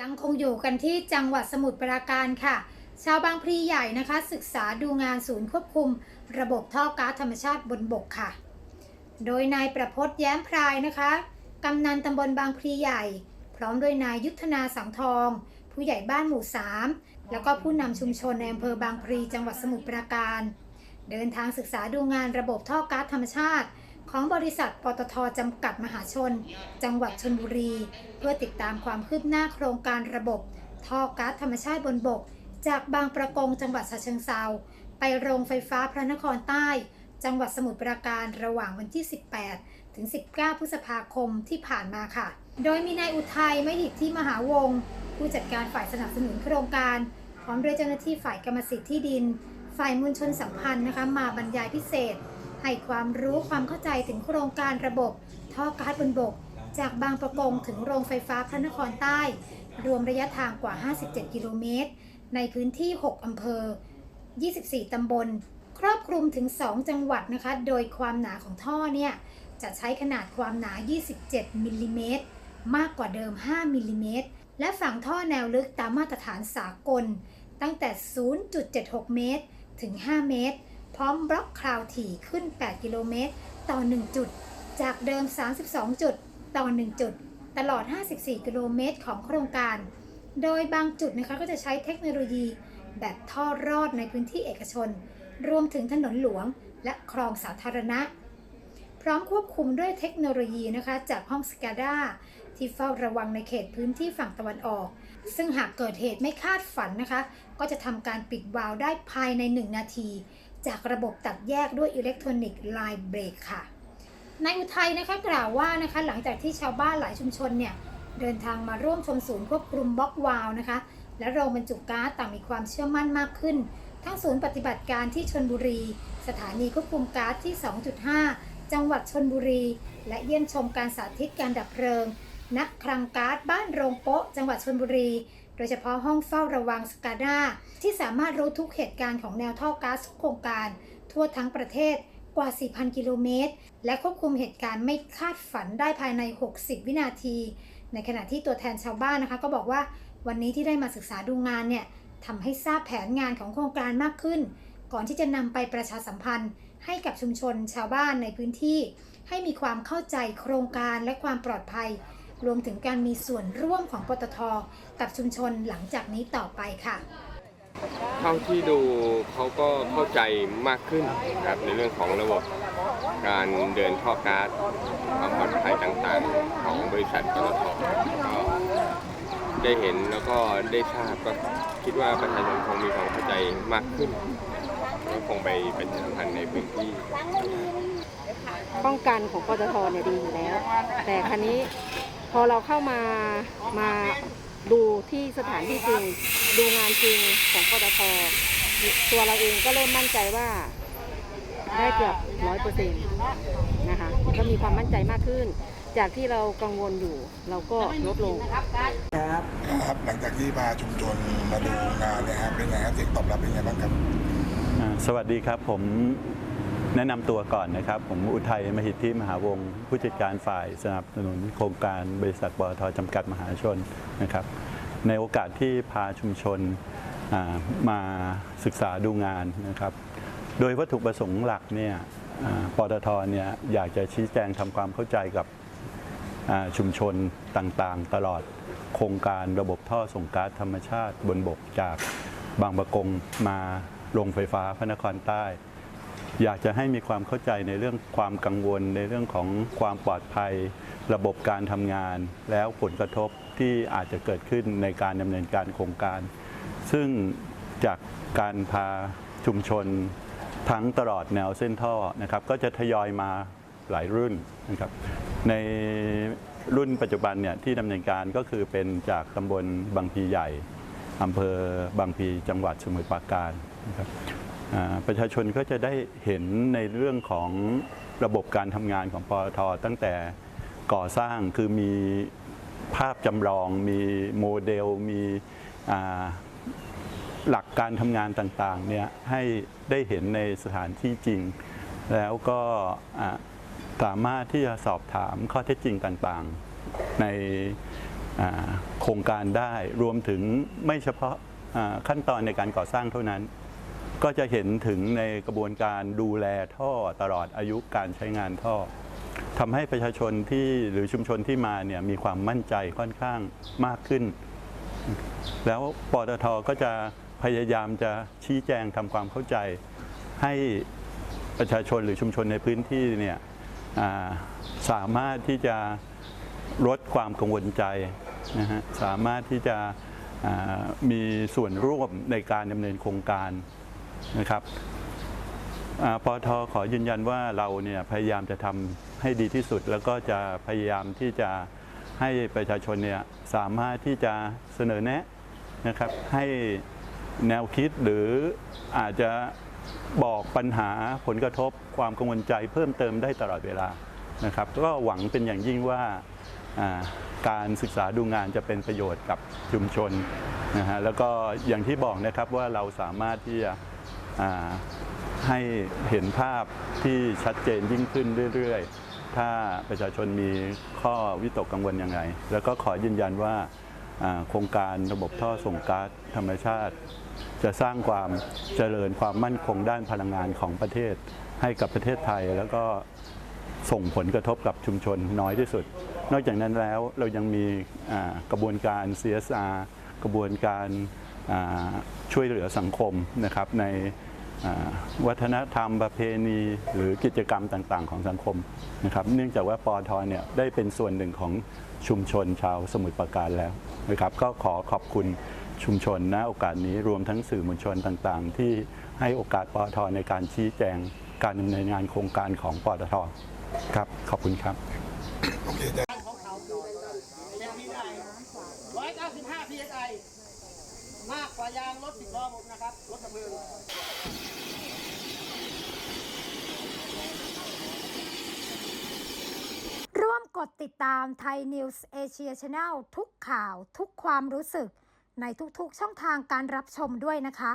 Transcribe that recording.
ยังคงอยู่กันที่จังหวัดสมุทรปราการค่ะ ชาวบางพลีใหญ่นะคะ ศึกษาดูงานศูนย์ควบคุม ระบบท่อก๊าซธรรมชาติบนบกค่ะ โดยนายประพจน์แย้มพรายนะคะ กำนันตำบลบางพลีใหญ่ พร้อมด้วยนายยุทธนาสังทอง ผู้ใหญ่บ้านหมู่ 3 แล้วก็ผู้นำชุมชนในอำเภอบางพลีจังหวัดสมุทรปราการ เดินทางศึกษาดูงานระบบท่อก๊าซธรรมชาติ ของบริษัทปตทจำกัดมหาชน จังหวัดชนบุรี เพื่อติดตามความคืบหน้าโครงการระบบ ท่อก๊าซธรรมชาติบนบก จากบางประกงจังหวัดฉะเชิงเซาไปโรงไฟฟ้าพระนครใต้ จังหวัดสมุทรปราการระหว่างวันที่ 18 ถึง 19 พฤษภาคมที่ผ่านมาค่ะ โดยมีนายอุทัยไม่หิที่มหาวง ผู้จัดการฝ่ายสนับสนุนโครงการ พร้อมด้วยเจ้าหน้าที่ฝ่ายกรรมสิทธิ์ที่ดิน ฝ่ายมวลชนสัมพันธ์นะคะมาบรรยายพิเศษ ให้ความรู้ความเข้าใจถึงโครงการระบบท่อก๊าซบนบก จากบางประกงถึงโรงไฟฟ้าพระนครใต้ รวมระยะทางกว่า 57 กิโลเมตร ในพื้นที่ 6 อำเภอ 24 ตำบล ครอบคลุมถึง 2 จังหวัดนะคะ โดยความหนาของท่อเนี่ยจะใช้ขนาดความหนา 27 มิลลิเมตร มากกว่าเดิม 5 มิลลิเมตร และฝังท่อแนวลึกตามมาตรฐานสากล ตั้งแต่ 0.76 เมตร ถึง 5 เมตร พร้อมบล็อกคราวถี่ขึ้น 8 กิโลเมตร ต่อ 1 จุด จากเดิม 32 จุด ต่อ 1 จุด ตลอด 54 กิโลเมตรของโครงการ โดยบางจุดนะคะก็จะใช้เทคโนโลยีแบบท่อรอดในพื้นที่เอกชน รวมถึงถนนหลวงและคลองสาธารณะ พร้อมควบคุมด้วยเทคโนโลยีนะคะจากห้องสกาดาที่เฝ้าระวังในเขตพื้นที่ฝั่งตะวันออก ซึ่งหากเกิดเหตุไม่คาดฝันนะคะ ก็จะทำการปิดวาล์วได้ภายใน 1 นาที จากระบบตัดแยกด้วยอิเล็กทรอนิกส์ไลน์เบรกค่ะนายอุทัยนะคะกล่าวว่านะคะหลังจากที่ชาวบ้านหลายชุมชนเนี่ยเดินทางมาร่วมชมศูนย์ควบคุมบล็อกวาวนะคะ และโรงบรรจุก๊าซต่างมีความเชื่อมั่นมากขึ้น ทั้งศูนย์ปฏิบัติการที่ชนบุรี สถานีควบคุมก๊าซที่ 2.5 จังหวัดชนบุรี และเยี่ยมชมการสาธิตการดับเพลิงณคลังก๊าซบ้านโรงโป๊ะจังหวัดชนบุรี โดยเฉพาะห้องเฝ้าระวังสกาดาที่สามารถรู้ทุกเหตุการณ์ของแนวท่อก๊าซทุกโครงการ ทั่วทั้งประเทศกว่า 4,000 กิโลเมตร และควบคุมเหตุการณ์ไม่คาดฝันได้ภายใน 60 วินาที ในขณะที่ตัวแทนชาวบ้านนะคะ ก็บอกว่าวันนี้ที่ได้มาศึกษาดูงานเนี่ยทำให้ทราบแผนงานของโครงการมากขึ้น ก่อนที่จะนำไปประชาสัมพันธ์ ให้กับชุมชนชาวบ้านในพื้นที่ ให้มีความเข้าใจโครงการและความปลอดภัย รวมถึงการมีส่วนร่วมของปตท กับชุมชนหลังจากนี้ต่อไปค่ะ เท่าที่ดูเขาก็เข้าใจมากขึ้นนะครับในเรื่องของระบบการเดินท่อก๊าซความปลอดภัยต่างๆ ของบริษัทปตทก็ได้เห็นแล้วก็ได้ทราบก็คิดว่าประชาชนคงมีความเข้าใจมากขึ้นก็คงไปเป็นสัมพันธ์ในพื้นที่ป้องกันของปตทเนี่ยดีอยู่แล้ว แต่ครั้นี้ พอเราเข้ามามาดูที่สถานที่จริง ดูงานจริงของปตทตัวเราเองก็เริ่มมั่นใจว่าได้เกือบร้อยเปอร์เซ็นต์นะคะก็มีความมั่นใจมากขึ้น จากที่เรากังวลอยู่เราก็ลดลงครับหลังจากที่พาชุมชนมาดูงานเนี่ยครับเป็นไงครับเสียงตอบรับเป็นไงบ้างครับอ่าสวัสดีครับผม แนะนำตัวก่อนนะครับ ผมอุทัยมหิทธิมหาวงศ์ผู้จัดการฝ่ายสนับสนุนโครงการบริษัทปตทจำกัดมหาชนนะครับ ในโอกาสที่พาชุมชนมาศึกษาดูงานนะครับ โดยวัตถุประสงค์หลักเนี่ยปตทเนี่ยอยากจะชี้แจงทำความเข้าใจกับชุมชนต่างๆ ตลอดโครงการระบบท่อส่งก๊าซธรรมชาติบนบกจากบางประกงมาโรงไฟฟ้าพระนครใต้ อยากจะให้มีความเข้าใจในเรื่องความกังวล ในเรื่องของความปลอดภัย ระบบการทำงาน แล้วผลกระทบที่อาจจะเกิดขึ้นในการดำเนินการโครงการ ซึ่งจากการพาชุมชนทั้งตลอดแนวเส้นท่อนะครับก็จะทยอยมาหลายรุ่นนะครับในรุ่นปัจจุบันเนี่ยที่ดำเนินการก็คือเป็นจากตำบลบางพีใหญ่อำเภอบางพีจังหวัดสมุทรปราการนะครับ ประชาชนก็จะได้เห็นในเรื่องของระบบการทำงานของปตทตั้งแต่ก่อสร้างคือมีภาพจำลองมีโมเดล มีหลักการทำงานต่างๆเนี่ยให้ได้เห็นในสถานที่จริง แล้วก็สามารถที่จะสอบถามข้อเท็จจริงต่างๆ ในโครงการได้รวมถึงไม่เฉพาะขั้นตอนในการก่อสร้างเท่านั้น ก็จะเห็นถึงในกระบวนการดูแลท่อตลอดอายุการใช้งานท่อทำให้ประชาชนที่หรือชุมชนที่มาเนี่ยมีความมั่นใจค่อนข้างมากขึ้น แล้วปตทก็จะพยายามจะชี้แจงทำความเข้าใจ ให้ประชาชนหรือชุมชนในพื้นที่เนี่ยาสามารถที่จะลดความกังวลใจนะฮะสามารถที่จะมีส่วนร่วมในการดำเนินโครงการ นะครับปตทขอยืนยันว่าเราเนี่ยพยายามจะทำให้ดีที่สุด แล้วก็จะพยายามที่จะให้ประชาชนเนี่ยสามารถที่จะเสนอแนะนะครับให้แนวคิดหรืออาจจะบอกปัญหาผลกระทบความกังวลใจเพิ่มเติมได้ตลอดเวลานะครับก็หวังเป็นอย่างยิ่งว่าการศึกษาดูงานจะเป็นประโยชน์กับชุมชนนะฮะแล้วก็อย่างที่บอกนะครับว่าเราสามารถที่จะ ให้เห็นภาพที่ชัดเจนยิ่งขึ้นเรื่อยๆ ถ้าประชาชนมีข้อวิตกกังวลยังไง แล้วก็ขอยืนยันว่าโครงการระบบท่อส่งก๊าซธรรมชาติ จะสร้างความเจริญความมั่นคงด้านพลังงานของประเทศ ให้กับประเทศไทยแล้วก็ส่งผลกระทบกับชุมชนน้อยที่สุด นอกจากนั้นแล้วเรายังมีกระบวนการ CSR กระบวนการ ช่วยเหลือสังคมนะครับในวัฒนธรรมประเพณีหรือกิจกรรมต่างๆ ของสังคมนะครับ เนื่องจากว่าปอทเนี่ยได้เป็นส่วนหนึ่งของชุมชนชาวสมุทรปราการแล้วนะครับก็ขอขอบคุณชุมชนณโอกาสนี้รวมทั้งสื่อมวลชนต่างๆ ที่ให้โอกาสปอทในการชี้แจงการดำเนินงานโครงการของปอทครับขอบคุณครับ โอเคได้ ของเขาคือเป็น PSI 195 PSI มายางรถสิบล้อผมนะครับ รถดับเพลิงร่วมกดติดตามไทยนิวส์เอเชียช n แนลทุกข่าวทุกความรู้สึก ในทุกๆช่องทางการรับชมด้วยนะคะ